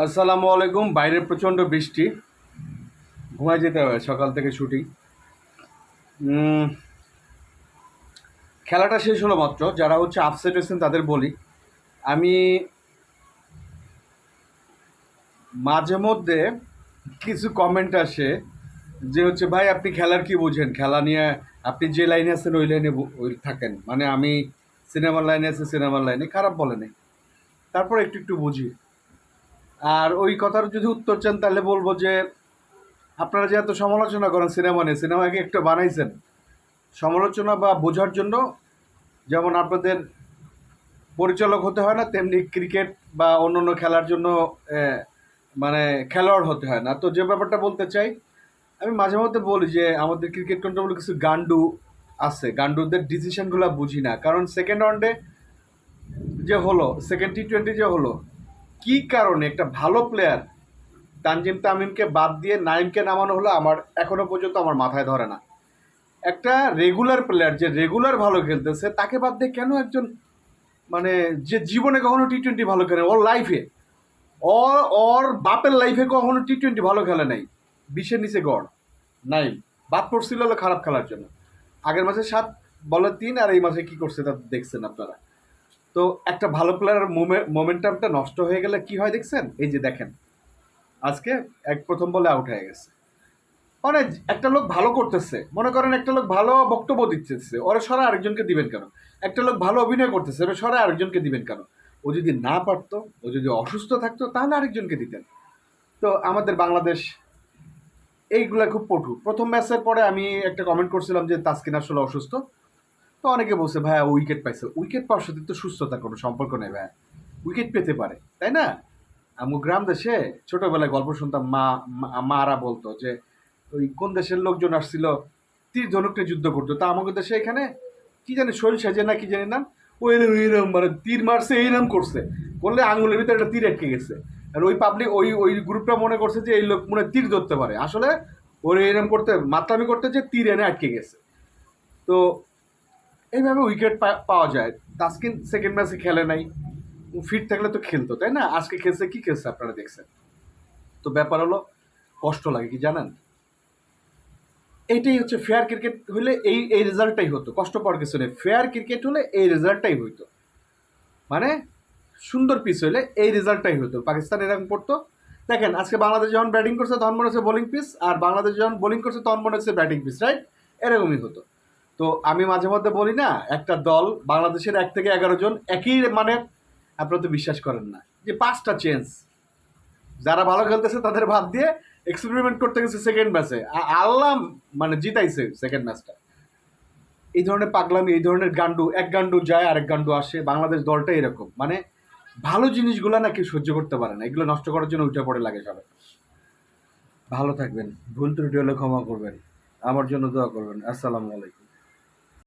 আসসালামু আলাইকুম। বাইরে প্রচণ্ড বৃষ্টি। ঘুমায় যেতে হবে, সকাল থেকে ছুটি। খেলাটা শেষ হলো মাত্র। যারা হচ্ছে আপসেট হয়েছেন তাদের বলি। আমি মাঝে মধ্যে কিছু কমেন্ট আসে যে হচ্ছে, ভাই, আপনি খেলার কি বুঝেন? খেলা নিয়ে আপনি যে লাইনে আছেন, ওই লাইনে থাকেন। মানে আমি সিনেমার লাইনে আছি সিনেমার লাইনে খারাপ বলে নেই। তারপর একটু একটু বুঝি। আর ওই কথার যদি উত্তর চান, তাহলে বলব যে আপনারা যে এত সমালোচনা করেন সিনেমা নিয়ে, সিনেমাকে একটু বানাইছেন। সমালোচনা বা বোঝার জন্য যেমন আপনাদের পরিচালক হতে হয় না, তেমনি ক্রিকেট বা অন্য অন্য খেলার জন্য মানে খেলোয়াড় হতে হয় না। তো যে ব্যাপারটা বলতে চাই, আমি মাঝে মধ্যে বলি যে আমাদের ক্রিকেট কন্ট্রোল কিছু গান্ডু আছে। গান্ডুদের ডিসিশনগুলো বুঝি না। কারণ সেকেন্ড ওয়ানডে যে হলো সেকেন্ড টি টোয়েন্টি যে হলো কি কারণে একটা ভালো প্লেয়ার তানজিম তামিমকে বাদ দিয়ে নাইমকে নামানো হলো আমার এখনও পর্যন্ত আমার মাথায় ধরে না। একটা রেগুলার প্লেয়ার যে রেগুলার ভালো খেলতেছে, তাকে বাদ দিয়ে কেন একজন মানে যে জীবনে কখনো টি টোয়েন্টি ভালো খেলে ওর লাইফে ওর ওর বাপের লাইফে কখনো টি টোয়েন্টি ভালো খেলে নাই। বিশের নিচে গড়। নাই বাদ পড়ছিল খারাপ খেলার জন্য। আগের মাসে সাত বলে তিন, আর এই মাসে কি করছে তা দেখছেন আপনারা। তো একটা ভালো প্লেয়ারের মোমেন্টামটা নষ্ট হয়ে গেলে কি হয় দেখছেন? এই যে দেখেন, আজকে এক প্রথম বলে আউট হয়ে গেছে। মানে একটা লোক ভালো করতেছে, মনে করেন একটা লোক ভালো বক্তব্য দিচ্ছে ওরা সরা আরেকজনকে দিবেন কেন? একটা লোক ভালো অভিনয় করতেছে, ওরা সরা আরেকজনকে দিবেন কেন? ও যদি না পারতো, ও যদি অসুস্থ থাকতো, তাহলে আরেকজনকে দিতেন। তো আমাদের বাংলাদেশ এইগুলা খুব পটু। প্রথম ম্যাচের পরে আমি একটা কমেন্ট করছিলাম যে তাসকিন আসলে অসুস্থ। তো অনেকে বলছে, ভাইয়া উইকেট পাইছে। উইকেট পাওয়ার সাথে তো সুস্থতার কোনো সম্পর্ক নেই, ভাইয়া। উইকেট পেতে পারে, তাই না? আমি গ্রাম দেশে ছোটোবেলায় গল্প শুনতাম, মা মারা বলতো যে, ওই কোন দেশের লোকজন আসছিল তীর ধনুকটা যুদ্ধ করতো। তা আমাদের দেশে এখানে কি জানি শৈল সাজে না কি জানি না ওই এরম এরম মানে তীর মারছে এইরকম করছে। করলে আঙুলের ভিতরে একটা তীর আটকে গেছে। আর ওই পাবলিক ওই ওই গ্রুপটা মনে করছে যে, এই লোক মনে তীর ধরতে পারে। আসলে ওর এরম করতে, মাতলামি করতে যে তীর এনে আটকে গেছে। তো এইভাবে উইকেট পাওয়া যায়। তাস্কিন সেকেন্ড ম্যাচে খেলে নাই। ফিট থাকলে তো খেলতো, তাই না? আজকে খেলছে, কি খেলছে আপনারা দেখছেন? তো ব্যাপার হলো, কষ্ট লাগে কি জানেন? এইটাই হচ্ছে ফেয়ার ক্রিকেট হলে এই এই রেজাল্টটাই হতো। কষ্ট পাওয়ার কিছু নেই। ফেয়ার ক্রিকেট হলে এই রেজাল্টটাই হইতো। মানে সুন্দর পিচ হলে এই রেজাল্টটাই হতো পাকিস্তান এরকম পড়তো। দেখেন, আজকে বাংলাদেশ যখন ব্যাটিং করছে, তখন মনে হচ্ছে বোলিং পিস আর বাংলাদেশ যখন বোলিং করছে, তখন মনে হচ্ছে ব্যাটিং পিস রাইট এরকমই হতো। তো আমি মাঝে মধ্যে বলি না, একটা দল বাংলাদেশের এক থেকে এগারো জন একই মানে আপনারা তো বিশ্বাস করেন না। যে পাঁচটা চেঞ্জ যারা ভালো খেলতেছে তাদের বাদ দিয়ে এক্সপেরিমেন্ট করতে গেছে সেকেন্ড ম্যাচে আল্লাহ মানে জিতাইছে সেকেন্ড ম্যাচটা এই ধরনের পাগলামি, এই ধরনের গান্ডু এক গান্ডু যায়, আরেক গান্ডু আসে। বাংলাদেশ দলটা এরকম। মানে ভালো জিনিসগুলো না কেউ সহ্য করতে পারে না। এগুলো নষ্ট করার জন্য উঠে পড়ে লাগে সবাই। ভালো থাকবেন। ভুল ত্রুটি হলে ক্ষমা করবেন। আমার জন্য দোয়া করবেন। আসসালামু আলাইকুম।